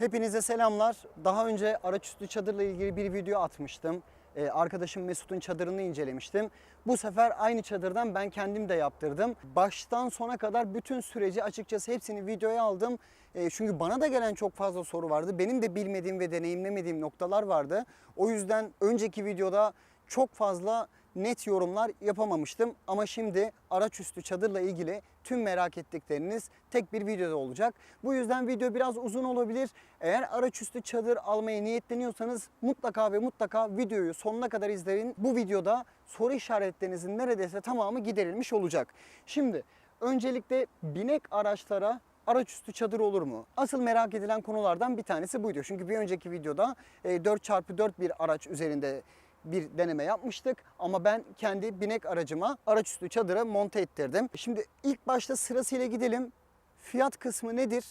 Hepinize selamlar. Daha önce araçüstü çadırla ilgili bir video atmıştım. Ee, arkadaşım Mesut'un çadırını incelemiştim. Bu sefer aynı çadırdan ben kendim de yaptırdım. Baştan sona kadar bütün süreci açıkçası hepsini videoya aldım. Ee, çünkü bana da gelen çok fazla soru vardı. Benim de bilmediğim ve deneyimlemediğim noktalar vardı. O yüzden önceki videoda çok fazla net yorumlar yapamamıştım. Ama şimdi araçüstü çadırla ilgili tüm merak ettikleriniz tek bir videoda olacak. Bu yüzden video biraz uzun olabilir. Eğer araçüstü çadır almaya niyetleniyorsanız mutlaka ve mutlaka videoyu sonuna kadar izleyin. Bu videoda soru işaretlerinizin neredeyse tamamı giderilmiş olacak. Şimdi öncelikle binek araçlara araçüstü çadır olur mu? Asıl merak edilen konulardan bir tanesi buydu. Çünkü bir önceki videoda e, 4x4 bir araç üzerinde bir deneme yapmıştık ama ben kendi binek aracıma araçüstü çadıra monte ettirdim. Şimdi ilk başta sırasıyla gidelim. Fiyat kısmı nedir?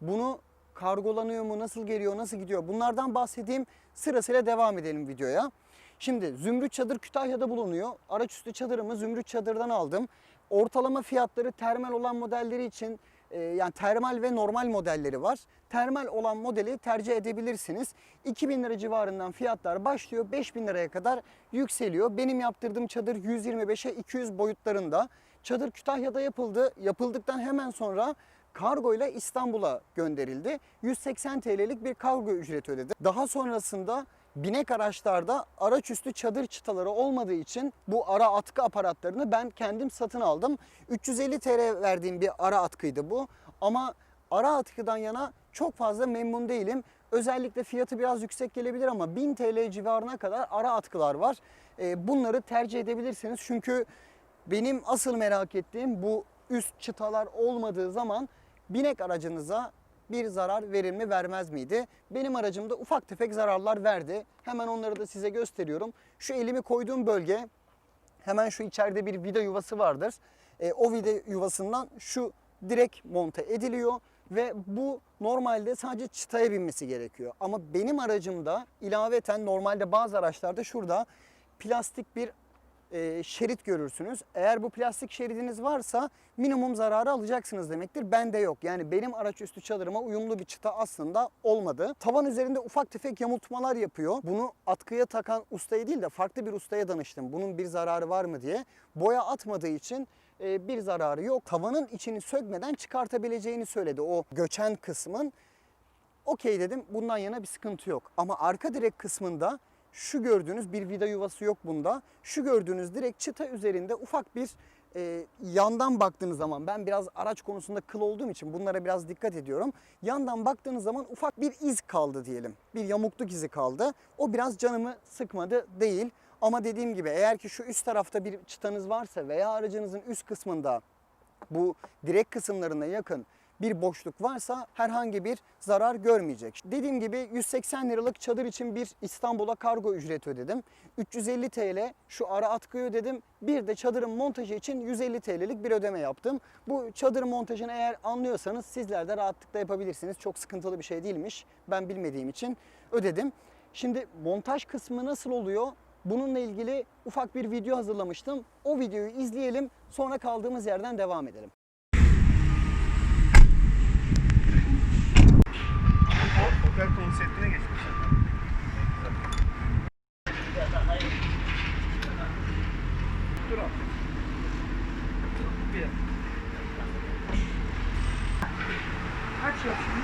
Bunu kargolanıyor mu? Nasıl geliyor? Nasıl gidiyor? Bunlardan bahsedeyim. Sırasıyla devam edelim videoya. Şimdi Zümrüt Çadır Kütahya'da bulunuyor. Araçüstü çadırımı Zümrüt Çadır'dan aldım. Ortalama fiyatları termal olan modelleri için e, yani termal ve normal modelleri var. Termal olan modeli tercih edebilirsiniz. 2000 lira civarından fiyatlar başlıyor. 5000 liraya kadar yükseliyor. Benim yaptırdığım çadır 125'e 200 boyutlarında. Çadır Kütahya'da yapıldı. Yapıldıktan hemen sonra kargo ile İstanbul'a gönderildi. 180 TL'lik bir kargo ücreti ödedi. Daha sonrasında binek araçlarda araçüstü çadır çıtaları olmadığı için bu ara atkı aparatlarını ben kendim satın aldım. 350 TL verdiğim bir ara atkıydı bu. Ama ara atkıdan yana çok fazla memnun değilim. Özellikle fiyatı biraz yüksek gelebilir ama 1000 TL civarına kadar ara atkılar var. Ee, Bunları tercih edebilirsiniz çünkü benim asıl merak ettiğim bu üst çıtalar olmadığı zaman binek aracınıza bir zarar verir mi vermez miydi? Benim aracımda ufak tefek zararlar verdi. Hemen onları da size gösteriyorum. Şu elimi koyduğum bölge hemen şu içeride bir vida yuvası vardır. E, o vida yuvasından şu direkt monte ediliyor ve bu normalde sadece çıtaya binmesi gerekiyor. Ama benim aracımda ilaveten normalde bazı araçlarda şurada plastik bir e, şerit görürsünüz. Eğer bu plastik şeridiniz varsa minimum zararı alacaksınız demektir. Bende yok. Yani benim araç üstü çadırıma uyumlu bir çıta aslında olmadı. Tavan üzerinde ufak tefek yamultmalar yapıyor. Bunu atkıya takan ustaya değil de farklı bir ustaya danıştım. Bunun bir zararı var mı diye. Boya atmadığı için e, bir zararı yok. Tavanın içini sökmeden çıkartabileceğini söyledi o göçen kısmın. Okey dedim bundan yana bir sıkıntı yok. Ama arka direk kısmında şu gördüğünüz bir vida yuvası yok bunda. Şu gördüğünüz direkt çıta üzerinde ufak bir e, yandan baktığınız zaman ben biraz araç konusunda kıl olduğum için bunlara biraz dikkat ediyorum. Yandan baktığınız zaman ufak bir iz kaldı diyelim. Bir yamukluk izi kaldı. O biraz canımı sıkmadı değil. Ama dediğim gibi eğer ki şu üst tarafta bir çıtanız varsa veya aracınızın üst kısmında bu direk kısımlarına yakın bir boşluk varsa herhangi bir zarar görmeyecek. Dediğim gibi 180 liralık çadır için bir İstanbul'a kargo ücreti ödedim. 350 TL şu ara atkıyı ödedim. Bir de çadırın montajı için 150 TL'lik bir ödeme yaptım. Bu çadır montajını eğer anlıyorsanız sizler de rahatlıkla yapabilirsiniz. Çok sıkıntılı bir şey değilmiş. Ben bilmediğim için ödedim. Şimdi montaj kısmı nasıl oluyor? Bununla ilgili ufak bir video hazırlamıştım. O videoyu izleyelim. Sonra kaldığımız yerden devam edelim. Otel konseptine geçmişler. Dur abi. Bir. Kaç yaş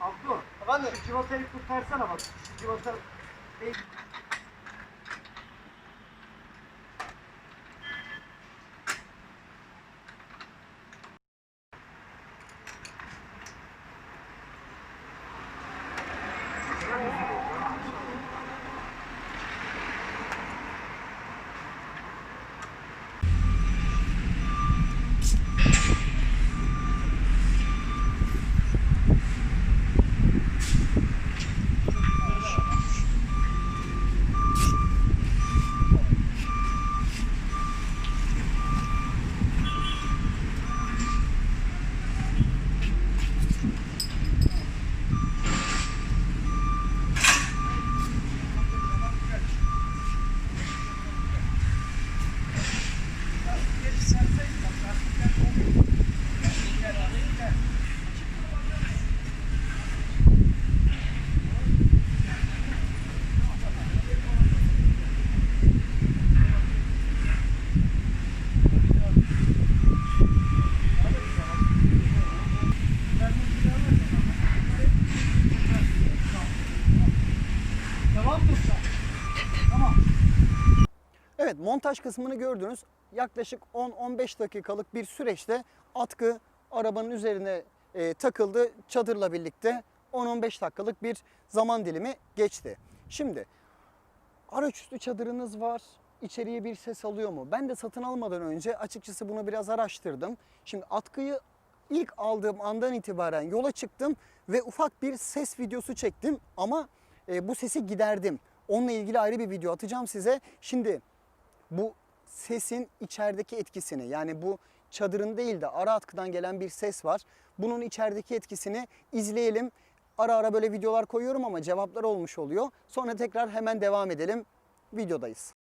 Abdu, Efendim? şu civatayı kurtarsana bak. Şu civata... Evet montaj kısmını gördünüz. Yaklaşık 10-15 dakikalık bir süreçte atkı arabanın üzerine e, takıldı. Çadırla birlikte 10-15 dakikalık bir zaman dilimi geçti. Şimdi araçüstü çadırınız var. İçeriye bir ses alıyor mu? Ben de satın almadan önce açıkçası bunu biraz araştırdım. Şimdi atkıyı ilk aldığım andan itibaren yola çıktım ve ufak bir ses videosu çektim ama e, bu sesi giderdim. Onunla ilgili ayrı bir video atacağım size. Şimdi bu sesin içerideki etkisini yani bu çadırın değil de ara atkıdan gelen bir ses var. Bunun içerideki etkisini izleyelim. Ara ara böyle videolar koyuyorum ama cevaplar olmuş oluyor. Sonra tekrar hemen devam edelim. Videodayız.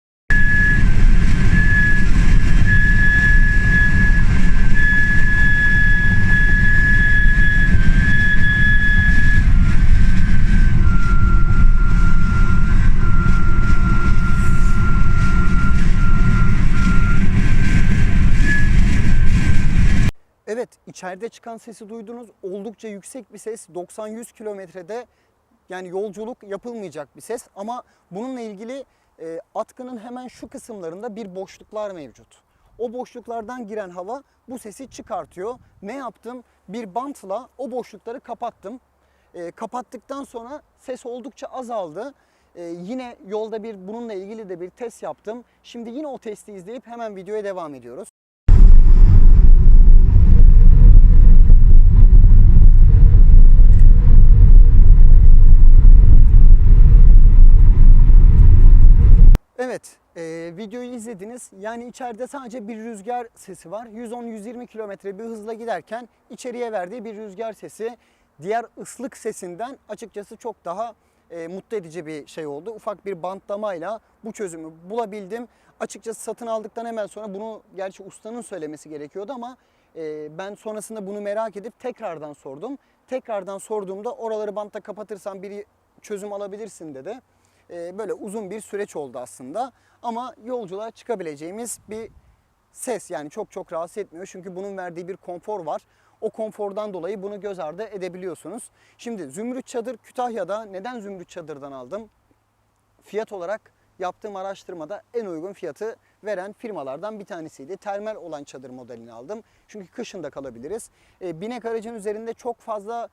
Evet içeride çıkan sesi duydunuz. Oldukça yüksek bir ses. 90-100 kilometrede yani yolculuk yapılmayacak bir ses. Ama bununla ilgili e, atkının hemen şu kısımlarında bir boşluklar mevcut. O boşluklardan giren hava bu sesi çıkartıyor. Ne yaptım? Bir bantla o boşlukları kapattım. E, kapattıktan sonra ses oldukça azaldı. E, yine yolda bir bununla ilgili de bir test yaptım. Şimdi yine o testi izleyip hemen videoya devam ediyoruz. Evet, e, videoyu izlediniz. Yani içeride sadece bir rüzgar sesi var. 110-120 kilometre bir hızla giderken içeriye verdiği bir rüzgar sesi diğer ıslık sesinden açıkçası çok daha e, mutlu edici bir şey oldu. Ufak bir bantlamayla bu çözümü bulabildim. Açıkçası satın aldıktan hemen sonra bunu gerçi ustanın söylemesi gerekiyordu ama e, ben sonrasında bunu merak edip tekrardan sordum. Tekrardan sorduğumda oraları bantla kapatırsan bir çözüm alabilirsin dedi. E, böyle uzun bir süreç oldu aslında. Ama yolculuğa çıkabileceğimiz bir ses yani çok çok rahatsız etmiyor. Çünkü bunun verdiği bir konfor var. O konfordan dolayı bunu göz ardı edebiliyorsunuz. Şimdi Zümrüt Çadır Kütahya'da neden Zümrüt Çadır'dan aldım? Fiyat olarak yaptığım araştırmada en uygun fiyatı veren firmalardan bir tanesiydi. Termal olan çadır modelini aldım. Çünkü kışın da kalabiliriz. E, binek aracın üzerinde çok fazla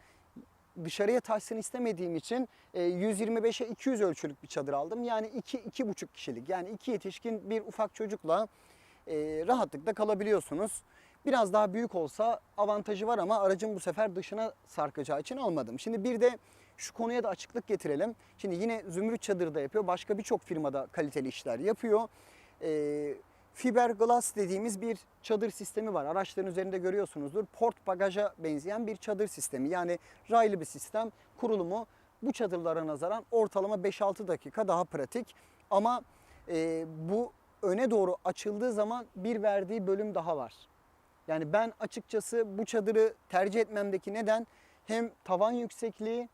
dışarıya taşsın istemediğim için e, 125'e 200 ölçülük bir çadır aldım. Yani 2 iki, 2,5 kişilik yani iki yetişkin bir ufak çocukla e, rahatlıkla kalabiliyorsunuz. Biraz daha büyük olsa avantajı var ama aracın bu sefer dışına sarkacağı için almadım. Şimdi bir de şu konuya da açıklık getirelim. Şimdi yine Zümrüt Çadır'da yapıyor. Başka birçok firmada kaliteli işler yapıyor. Ee, fiberglass dediğimiz bir çadır sistemi var. Araçların üzerinde görüyorsunuzdur. Port bagaja benzeyen bir çadır sistemi. Yani raylı bir sistem. Kurulumu bu çadırlara nazaran ortalama 5-6 dakika daha pratik. Ama e, bu öne doğru açıldığı zaman bir verdiği bölüm daha var. Yani ben açıkçası bu çadırı tercih etmemdeki neden hem tavan yüksekliği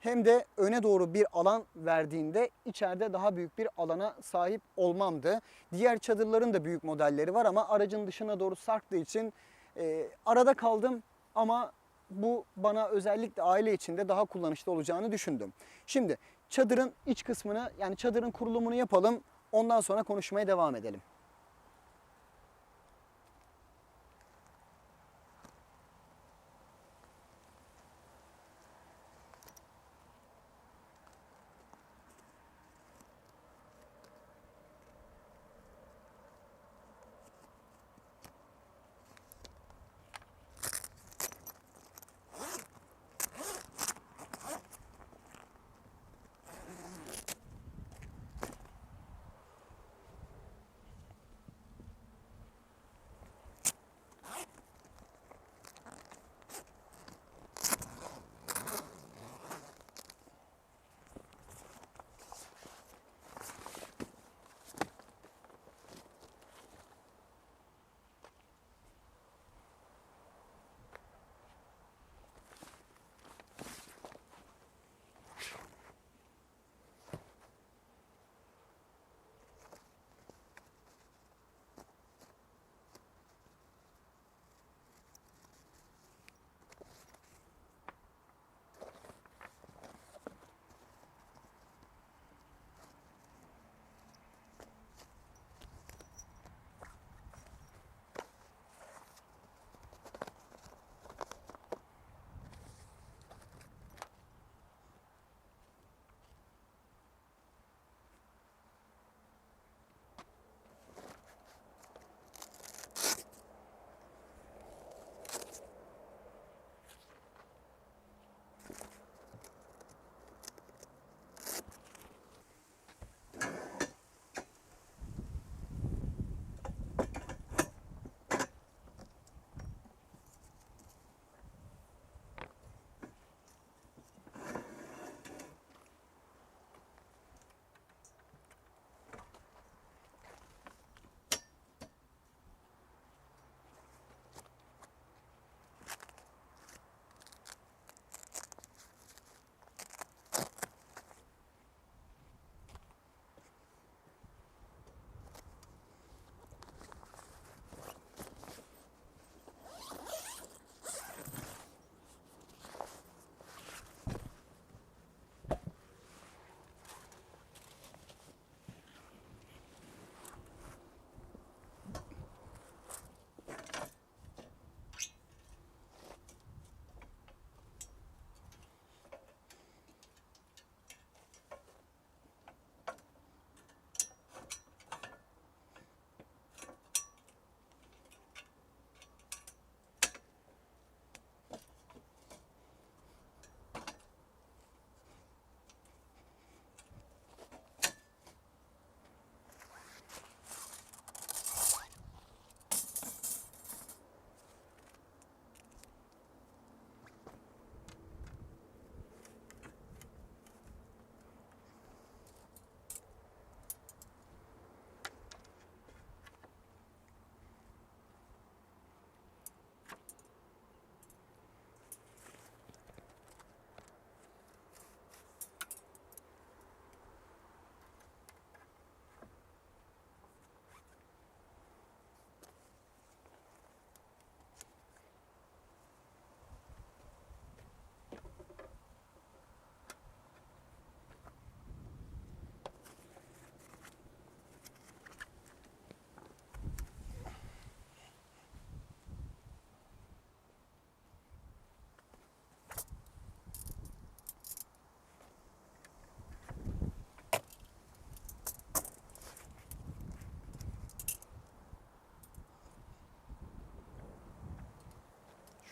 hem de öne doğru bir alan verdiğinde içeride daha büyük bir alana sahip olmamdı. Diğer çadırların da büyük modelleri var ama aracın dışına doğru sarktığı için e, arada kaldım ama bu bana özellikle aile içinde daha kullanışlı olacağını düşündüm. Şimdi çadırın iç kısmını yani çadırın kurulumunu yapalım. Ondan sonra konuşmaya devam edelim.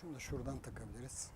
Şunu da şuradan takabiliriz.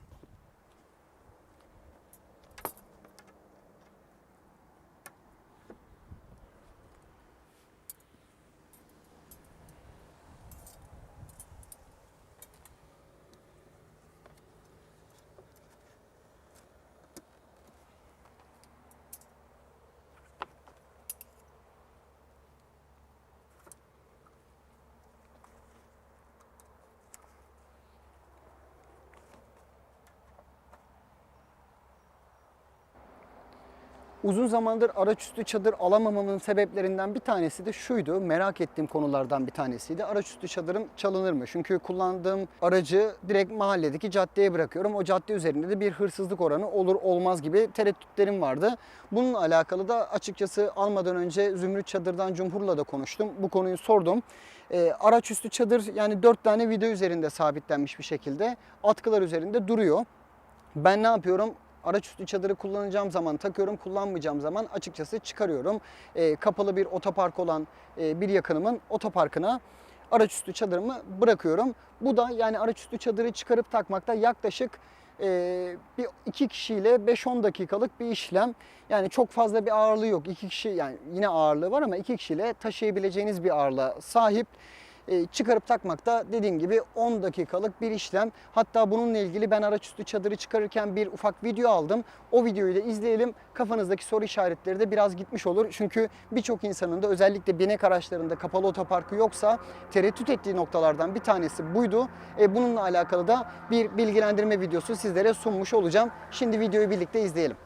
Uzun zamandır araçüstü çadır alamamamın sebeplerinden bir tanesi de şuydu. Merak ettiğim konulardan bir tanesiydi. Araçüstü çadırım çalınır mı? Çünkü kullandığım aracı direkt mahalledeki caddeye bırakıyorum. O cadde üzerinde de bir hırsızlık oranı olur olmaz gibi tereddütlerim vardı. Bununla alakalı da açıkçası almadan önce Zümrüt Çadır'dan Cumhur'la da konuştum. Bu konuyu sordum. E, araçüstü çadır yani 4 tane vida üzerinde sabitlenmiş bir şekilde atkılar üzerinde duruyor. Ben ne yapıyorum? Araçüstü çadırı kullanacağım zaman takıyorum, kullanmayacağım zaman açıkçası çıkarıyorum. E, kapalı bir otopark olan e, bir yakınımın otoparkına araçüstü çadırımı bırakıyorum. Bu da yani araçüstü çadırı çıkarıp takmakta yaklaşık e, bir iki kişiyle 5-10 dakikalık bir işlem. Yani çok fazla bir ağırlığı yok. İki kişi yani yine ağırlığı var ama iki kişiyle taşıyabileceğiniz bir ağırlığa sahip. E, çıkarıp takmakta dediğim gibi 10 dakikalık bir işlem. Hatta bununla ilgili ben araçüstü çadırı çıkarırken bir ufak video aldım. O videoyu da izleyelim. Kafanızdaki soru işaretleri de biraz gitmiş olur. Çünkü birçok insanın da özellikle binek araçlarında kapalı otoparkı yoksa tereddüt ettiği noktalardan bir tanesi buydu. E, bununla alakalı da bir bilgilendirme videosu sizlere sunmuş olacağım. Şimdi videoyu birlikte izleyelim.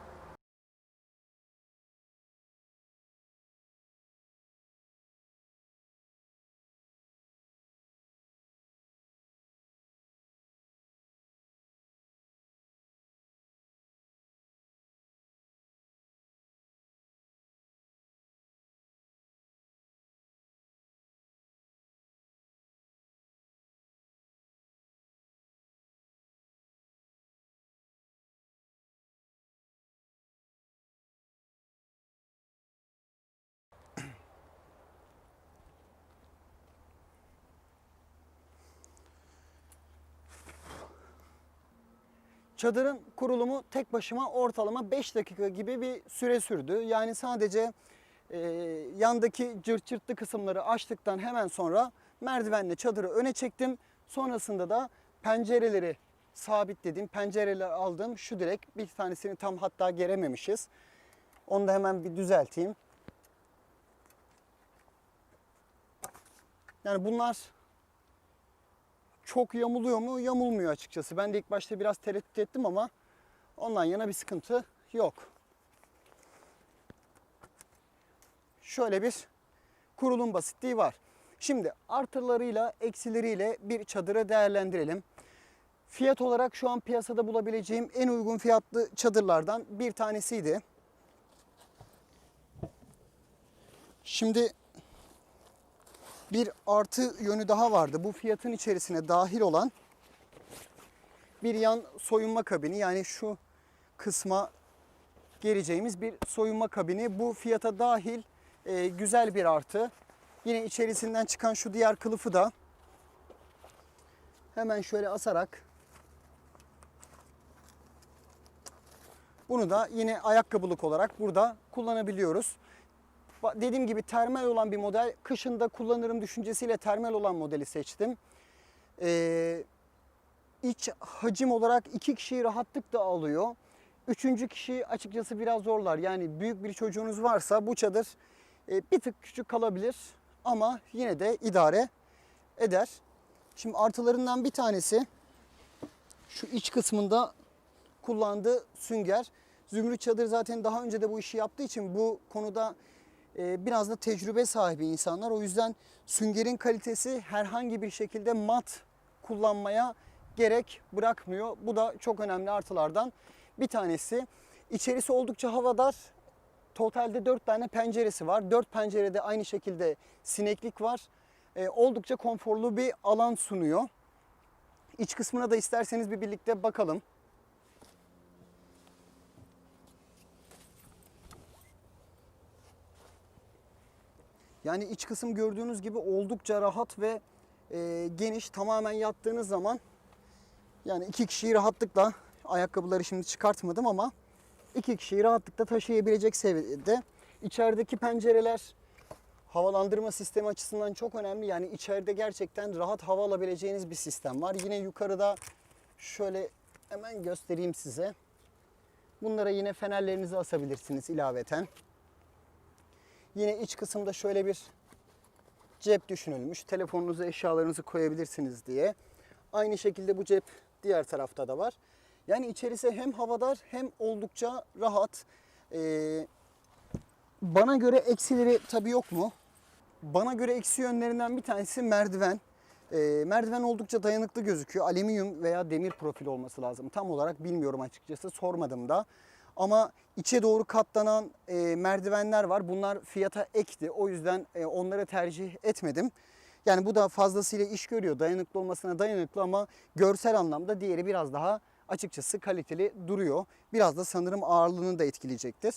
Çadırın kurulumu tek başıma ortalama 5 dakika gibi bir süre sürdü. Yani sadece e, yandaki cırt cırtlı kısımları açtıktan hemen sonra merdivenle çadırı öne çektim. Sonrasında da pencereleri sabitledim. Pencereler aldım. Şu direk bir tanesini tam hatta gerememişiz. Onu da hemen bir düzelteyim. Yani bunlar çok yamuluyor mu? Yamulmuyor açıkçası. Ben de ilk başta biraz tereddüt ettim ama ondan yana bir sıkıntı yok. Şöyle bir kurulum basitliği var. Şimdi artılarıyla eksileriyle bir çadırı değerlendirelim. Fiyat olarak şu an piyasada bulabileceğim en uygun fiyatlı çadırlardan bir tanesiydi. Şimdi bir artı yönü daha vardı. Bu fiyatın içerisine dahil olan bir yan soyunma kabini yani şu kısma geleceğimiz bir soyunma kabini. Bu fiyata dahil e, güzel bir artı. Yine içerisinden çıkan şu diğer kılıfı da hemen şöyle asarak bunu da yine ayakkabılık olarak burada kullanabiliyoruz. Dediğim gibi termal olan bir model. Kışında kullanırım düşüncesiyle termal olan modeli seçtim. Ee, iç hacim olarak iki kişiyi rahatlıkla alıyor. Üçüncü kişi açıkçası biraz zorlar. Yani büyük bir çocuğunuz varsa bu çadır e, bir tık küçük kalabilir ama yine de idare eder. Şimdi artılarından bir tanesi şu iç kısmında kullandığı sünger. Zümrüt Çadır zaten daha önce de bu işi yaptığı için bu konuda biraz da tecrübe sahibi insanlar. O yüzden süngerin kalitesi herhangi bir şekilde mat kullanmaya gerek bırakmıyor. Bu da çok önemli artılardan bir tanesi. İçerisi oldukça havadar. Totalde 4 tane penceresi var. 4 pencerede aynı şekilde sineklik var. E, oldukça konforlu bir alan sunuyor. İç kısmına da isterseniz bir birlikte bakalım. Yani iç kısım gördüğünüz gibi oldukça rahat ve e, geniş. Tamamen yattığınız zaman yani iki kişiyi rahatlıkla ayakkabıları şimdi çıkartmadım ama iki kişiyi rahatlıkla taşıyabilecek seviyede. İçerideki pencereler havalandırma sistemi açısından çok önemli. Yani içeride gerçekten rahat hava alabileceğiniz bir sistem var. Yine yukarıda şöyle hemen göstereyim size. Bunlara yine fenerlerinizi asabilirsiniz ilaveten. Yine iç kısımda şöyle bir cep düşünülmüş. Telefonunuzu, eşyalarınızı koyabilirsiniz diye. Aynı şekilde bu cep diğer tarafta da var. Yani içerisi hem havadar hem oldukça rahat. Ee, Bana göre eksileri tabii yok mu? Bana göre eksi yönlerinden bir tanesi merdiven. Ee, merdiven oldukça dayanıklı gözüküyor. Alüminyum veya demir profil olması lazım. Tam olarak bilmiyorum açıkçası. Sormadım da. Ama içe doğru katlanan e, merdivenler var. Bunlar fiyata ekti. O yüzden e, onları tercih etmedim. Yani bu da fazlasıyla iş görüyor. Dayanıklı olmasına dayanıklı ama görsel anlamda diğeri biraz daha açıkçası kaliteli duruyor. Biraz da sanırım ağırlığını da etkileyecektir.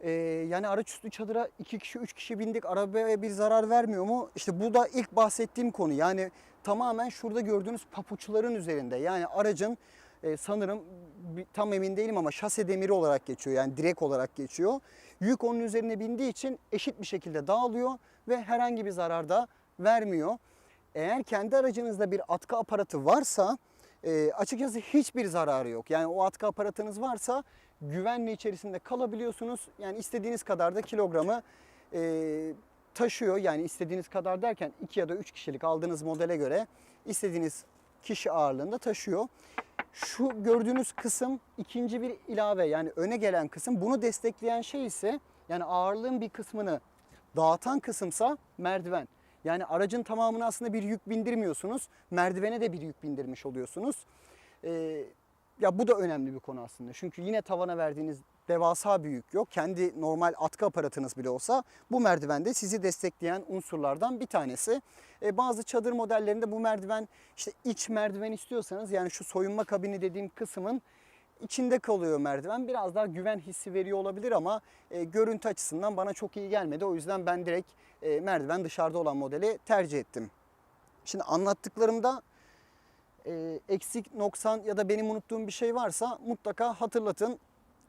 Ee, yani araçüstü çadıra iki kişi, üç kişi bindik. Arabaya bir zarar vermiyor mu? İşte bu da ilk bahsettiğim konu. Yani tamamen şurada gördüğünüz papuçların üzerinde. Yani aracın e, sanırım tam emin değilim ama şase demiri olarak geçiyor. Yani direk olarak geçiyor. Yük onun üzerine bindiği için eşit bir şekilde dağılıyor ve herhangi bir zarar da vermiyor. Eğer kendi aracınızda bir atkı aparatı varsa e, açıkçası hiçbir zararı yok. Yani o atkı aparatınız varsa güvenli içerisinde kalabiliyorsunuz. Yani istediğiniz kadar da kilogramı e, taşıyor. Yani istediğiniz kadar derken 2 ya da 3 kişilik aldığınız modele göre istediğiniz kişi ağırlığında taşıyor. Şu gördüğünüz kısım ikinci bir ilave yani öne gelen kısım. Bunu destekleyen şey ise yani ağırlığın bir kısmını dağıtan kısımsa merdiven. Yani aracın tamamını aslında bir yük bindirmiyorsunuz. Merdivene de bir yük bindirmiş oluyorsunuz. Ee, ya bu da önemli bir konu aslında. Çünkü yine tavana verdiğiniz devasa bir yük yok. Kendi normal atkı aparatınız bile olsa bu merdivende sizi destekleyen unsurlardan bir tanesi. Ee, bazı çadır modellerinde bu merdiven işte iç merdiven istiyorsanız yani şu soyunma kabini dediğim kısmın içinde kalıyor merdiven. Biraz daha güven hissi veriyor olabilir ama e, görüntü açısından bana çok iyi gelmedi. O yüzden ben direkt e, merdiven dışarıda olan modeli tercih ettim. Şimdi anlattıklarımda e, eksik, noksan ya da benim unuttuğum bir şey varsa mutlaka hatırlatın.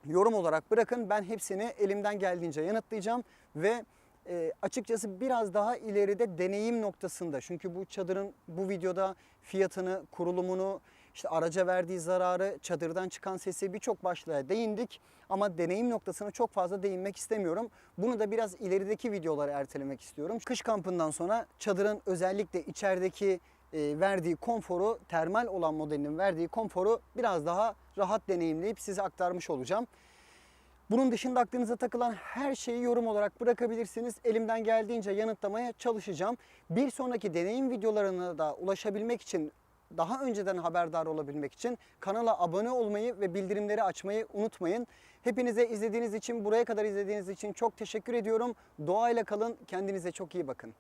Yorum olarak bırakın. Ben hepsini elimden geldiğince yanıtlayacağım ve e, açıkçası biraz daha ileride deneyim noktasında. Çünkü bu çadırın bu videoda fiyatını, kurulumunu, işte araca verdiği zararı, çadırdan çıkan sesi birçok başlığa değindik. Ama deneyim noktasına çok fazla değinmek istemiyorum. Bunu da biraz ilerideki videolara ertelemek istiyorum. Kış kampından sonra çadırın özellikle içerideki verdiği konforu, termal olan modelinin verdiği konforu biraz daha rahat deneyimleyip size aktarmış olacağım. Bunun dışında aklınıza takılan her şeyi yorum olarak bırakabilirsiniz. Elimden geldiğince yanıtlamaya çalışacağım. Bir sonraki deneyim videolarına da ulaşabilmek için, daha önceden haberdar olabilmek için kanala abone olmayı ve bildirimleri açmayı unutmayın. Hepinize izlediğiniz için, buraya kadar izlediğiniz için çok teşekkür ediyorum. Doğayla kalın, kendinize çok iyi bakın.